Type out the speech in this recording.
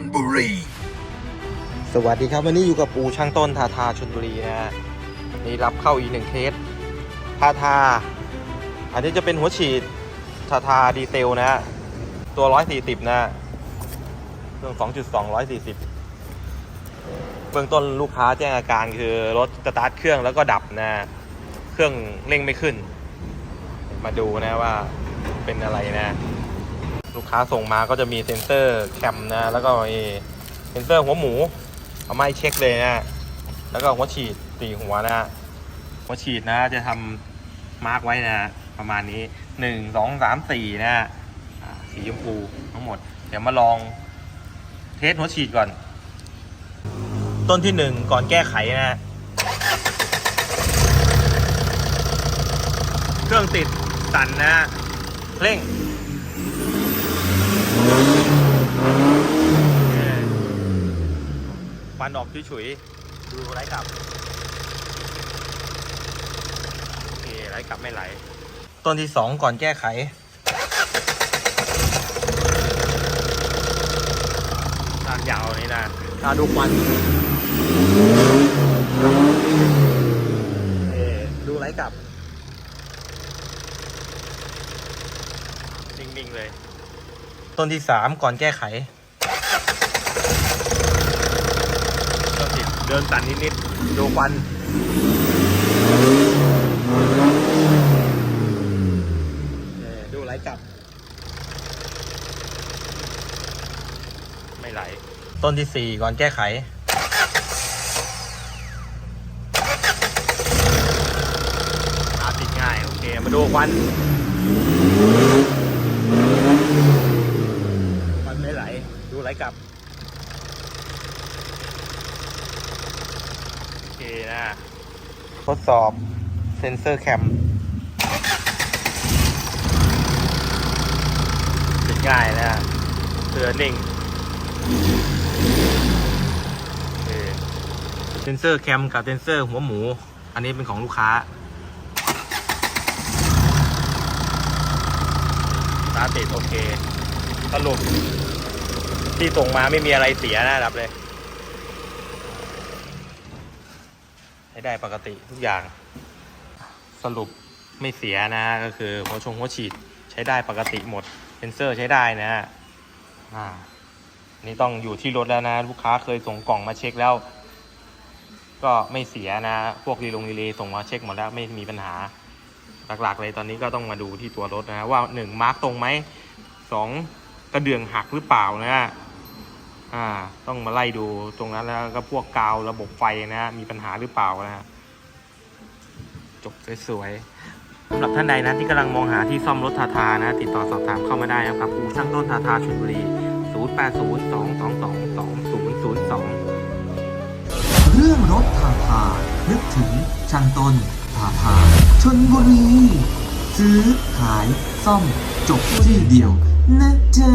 นบุรี สวัสดีครับวันนี้อยู่กับปูช่างต้นทาทาชนบุรีนะฮะนี่รับเข้าอีกหนึ่งเคสทาทา อันนี้จะเป็นหัวฉีดทาทาดีเซลนะฮะตัว 140 นะฮะเครื่อง2.2 140 เบื้องต้นลูกค้าแจ้งอาการคือรถสตาร์ทเครื่องแล้วก็ดับนะ เครื่องเร่งไม่ขึ้น มาดูนะว่าเป็นอะไรนะ ลูกค้าส่งมาก็จะมีเซ็นเซอร์แคมนะ แล้วก็มีเซ็นเซอร์หัวหมู เอามาให้เช็คเลยนะ แล้วก็หัวฉีดสีหัวนะหัวฉีดนะจะทำมาร์กไว้นะ ประมาณนี้หนึ่งสองสามสี่นะสีชมพูทั้งหมด เดี๋ยวมาลองเทสหัวฉีดก่อน ต้นที่หนึ่งก่อนแก้ไขนะเครื่องติดสั่นนะเร่ง ควันออกฉุยๆดูไร้กลับโอเคไร้กลับไม่ไหล ต้นที่สองก่อนแก้ไข ทางยาวนี่นะถ้าดูควันเอ่ดูไร้กลับ นิ่งๆเลย ต้นที่สามก่อนแก้ไข ก็ติ ดเดินตันนิดๆดูควันดูไหลกลับ ไม่ไหล ต้นที่สี่ก่อนแก้ไขตาติดง่าย โอเค มาดูควันควันไม่ไหล ดูไหลกลับ โอเค นะ ทดสอบเซนเซอร์แคมติดง่ายนะเตือนิ่งโอเคเซนเซอร์แคมกับเซนเซอร์หัวหมู อันนี้เป็นของลูกค้า ตาติดโอเค สรุปที่ส่งมาไม่มีอะไรเสียนะรับเลย ใช้ได้ปกติทุกอย่าง สรุปไม่เสียนะก็คือหัวชงหัวฉีดใช้ได้ปกติหมดเซนเซอร์ใช้ได้นะอ่านี่ต้องอยู่ที่รถแล้วนะ ลูกค้าเคยส่งกล่องมาเช็คแล้ว ก็ไม่เสียนะ พวกรีลงรีเลย์ส่งมาเช็คหมดแล้วไม่มีปัญหา หลักๆเลยตอนนี้ก็ต้องมาดูที่ตัวรถนะ ว่าหนึ่งมาร์กตรงไหมสองกระเดื่องหักหรือเปล่านะ อ่า ต้องมาไล่ดูตรงนั้นแล้วก็พวกกาวระบบไฟนะ มีปัญหาหรือเปล่านะ จบสวยๆสำหรับท่านใดนะที่กำลังมองหาที่ซ่อมรถทาทานะ ติดต่อสอบถามเข้ามาได้นะครับอู่ช่างต้นทาทาชลบุรี 0802222002 เรื่องรถทาทา นึกถึงช่างต้นทาทาชนบุรีซื้อขายซ่อมจบที่เดียวนะจ๊ะ